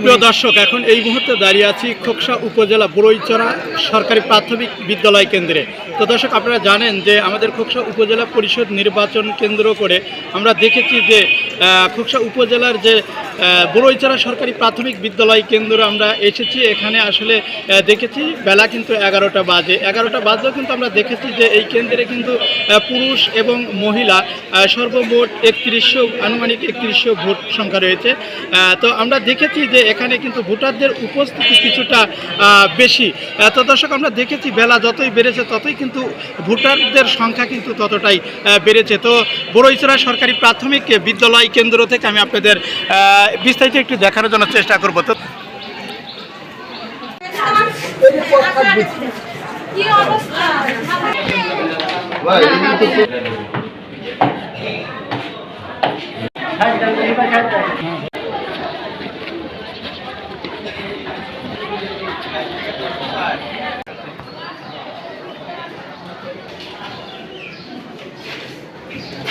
প্রিয় দর্শক এখন এই মুহূর্তে দাঁড়িয়ে আছি খোকসা উপজেলা বড়ইচড়া সরকারি প্রাথমিক বিদ্যালয় কেন্দ্রে। তো দর্শক আপনারা জানেন যে আমাদের খোকসা উপজেলা পরিষদ নির্বাচন কেন্দ্র করে আমরা দেখেছি যে খোকসা উপজেলার যে আহ, বড়ইচড়া সরকারি প্রাথমিক বিদ্যালয় কেন্দ্র আমরা এসেছি। এখানে আসলে দেখেছি বেলা কিন্তু এগারোটা বাজে। এগারোটা বাজলেও কিন্তু আমরা দেখেছি যে এই কেন্দ্রে কিন্তু পুরুষ এবং মহিলা সর্বমোট একত্রিশশো আনুমানিক একত্রিশশো ভোট সংখ্যা রয়েছে। তো আমরা দেখেছি যে এখানে কিন্তু ভোটারদের উপস্থিতি কিছুটা বেশি। তো দর্শক আমরা দেখেছি বেলা যতই বেড়েছে ততই কিন্তু ভোটারদের সংখ্যা কিন্তু ততটাই বেড়েছে। তো বড়ইচড়া সরকারি প্রাথমিক বিদ্যালয় কেন্দ্র থেকে আমি আপনাদের বিস্তারিত একটু দেখানোর জন্য চেষ্টা করব। তো কি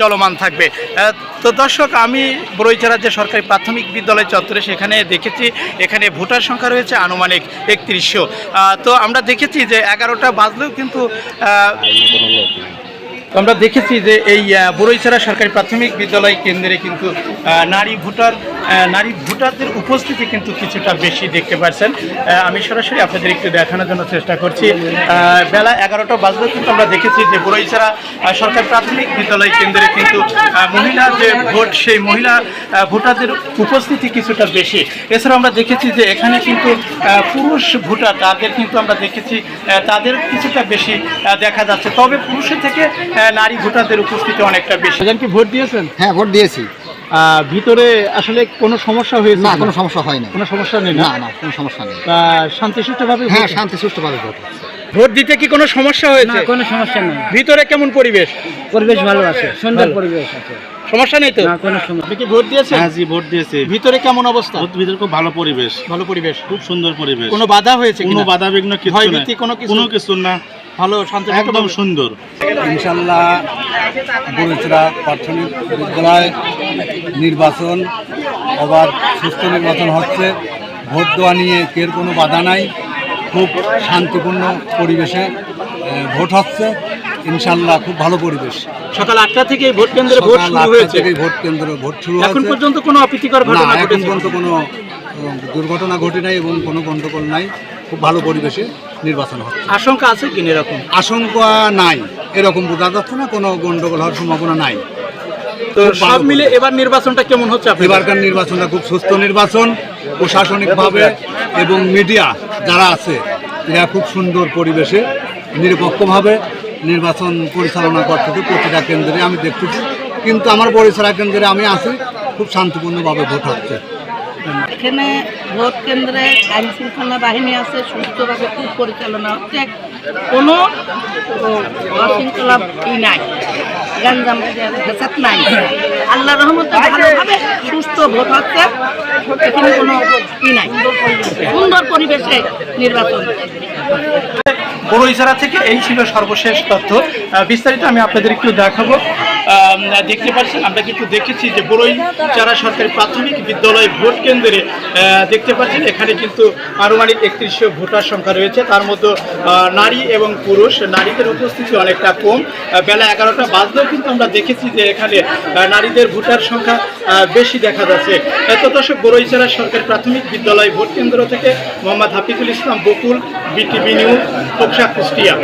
চলমান থাকবে। তো দর্শক, আমি বড়ইচারা যে সরকারি প্রাথমিক বিদ্যালয় চত্বরে সেখানে দেখেছি, এখানে ভোটার সংখ্যা রয়েছে আনুমানিক একত্রিশশো। তো আমরা দেখেছি যে এগারোটা বাজলেও কিন্তু আমরা দেখেছি যে এই বড়ইছড়া সরকারি প্রাথমিক বিদ্যালয় কেন্দ্রে কিন্তু নারী ভোটার নারী ভোটারদের উপস্থিতি কিন্তু কিছুটা বেশি দেখতে পাচ্ছেন। আমি সরাসরি আপনাদের একটু দেখানোর জন্য চেষ্টা করছি। বেলা এগারোটা বাজলেও কিন্তু আমরা দেখেছি যে বড়ইছড়া সরকারি প্রাথমিক বিদ্যালয় কেন্দ্রে কিন্তু মহিলা যে ভোট, সেই মহিলা ভোটারদের উপস্থিতি কিছুটা বেশি। এছাড়া আমরা দেখেছি যে এখানে কিন্তু পুরুষ ভোটার, তাদের কিন্তু আমরা দেখেছি তাদের কিছুটা বেশি দেখা যাচ্ছে। তবে পুরুষের থেকে নারী ভোটারদের উপস্থিতি অনেকটা বেশি। কি ভোট দিয়েছেন? হ্যাঁ ভোট দিয়েছি। ভিতরে আসলে কোনো সমস্যা হয়েছে না কোনো? সমস্যা হয় না কোনো সমস্যা নেই না? না কোনো সমস্যা নেই। শান্তিসুষ্ঠুভাবে হ্যাঁ শান্তি সুষ্ঠুভাবে ভোট ভোট দিতে কি কোনো সমস্যা হয়েছে? না কোনো সমস্যা নেই। ভিতরে কেমন পরিবেশ? পরিবেশ ভালো আছে সুন্দর পরিবেশ আছে। সমস্যা নেই তো? না কোনো সমস্যা আপনি কি ভোট দিয়েছেন? হ্যাঁ জি ভোট দিয়েছি। ভিতরে কেমন অবস্থা? ভোট ভিতরে খুব ভালো পরিবেশ। ভালো পরিবেশ। খুব সুন্দর পরিবেশ। কোনো বাধা হয়েছে কোনো বাধা বিঘ্ন কিছু? কোনো কিছু না। ভালো শান্তি একদম সুন্দর। ইনশাল্লাহ বড়িচড়া প্রাথমিক বিদ্যালয় নির্বাচন আবার সুস্থ নির্বাচন হচ্ছে। ভোট দেওয়া নিয়ে কের কোনো বাধা নাই। খুব শান্তিপূর্ণ পরিবেশে ভোট হচ্ছে। ইনশাল্লাহ খুব ভালো পরিবেশ। সকাল আটটা থেকে ভোট কেন্দ্রে ভোট শুরু হয়েছে। ভোট কেন্দ্র ভোট শুরু এখন পর্যন্ত কোনো অপ্রীতিকর ঘটনা এখন পর্যন্ত কোনো দুর্ঘটনা ঘটে নাই এবং কোনো গণ্ডগোল নাই। খুব ভালো পরিবেশে নির্বাচন হচ্ছে। আশঙ্কা আছে কিনা এরকম? আশঙ্কা নাই এরকম বোঝা যাচ্ছে না কোনো গন্ডগোল হওয়ার সম্ভাবনা নাই। তো সব মিলে এবার নির্বাচনটা কেমন হচ্ছে এবারকার নির্বাচনটা খুব সুস্থ নির্বাচন প্রশাসনিকভাবে এবং মিডিয়া যারা আছে এরা খুব সুন্দর পরিবেশে নিরপেক্ষভাবে নির্বাচন পরিচালনা করতেছে প্রতিটা কেন্দ্রে আমি দেখতেছি কিন্তু আমার পরিচালনা কেন্দ্রে আমি আছি খুব শান্তিপূর্ণভাবে ভোট হচ্ছে। এখানে ভোট কেন্দ্রে আইন শৃঙ্খলা বাহিনী আছে সুস্থভাবে খুব পরিচালনা হচ্ছে। কোনো অশৃঙ্খলা ই নাই। গাঞ্জাম ফেসাদ নাই। আল্লাহ রহমতে সুস্থ ভোট হচ্ছে। এখানে কোনো ই নাই। সুন্দর পরিবেশে নির্বাচন। বড়ইছড়া থেকে এই ছিল সর্বশেষ তথ্য। বিস্তারিত আমি আপনাদের একটু দেখাবো। দেখতে পাচ্ছেন আমরা কিন্তু দেখেছি যে বড়ই চারা সরকারি প্রাথমিক বিদ্যালয় ভোট কেন্দ্রে দেখতে পাচ্ছেন, এখানে কিন্তু আনুমানিক একত্রিশশো ভোটার সংখ্যা রয়েছে। তার মধ্যে নারী এবং পুরুষ, নারীদের উপস্থিতি অনেকটা কম। বেলা এগারোটা বাজলেও কিন্তু আমরা দেখেছি যে এখানে নারীদের ভোটার সংখ্যা বেশি দেখা যাচ্ছে। এত দর্শক বড়ইচারা সরকারি প্রাথমিক বিদ্যালয় ভোট কেন্দ্র থেকে মোহাম্মদ হাফিজুল ইসলাম বকুল, বিটিভি নিউজ কুষ্টিয়া।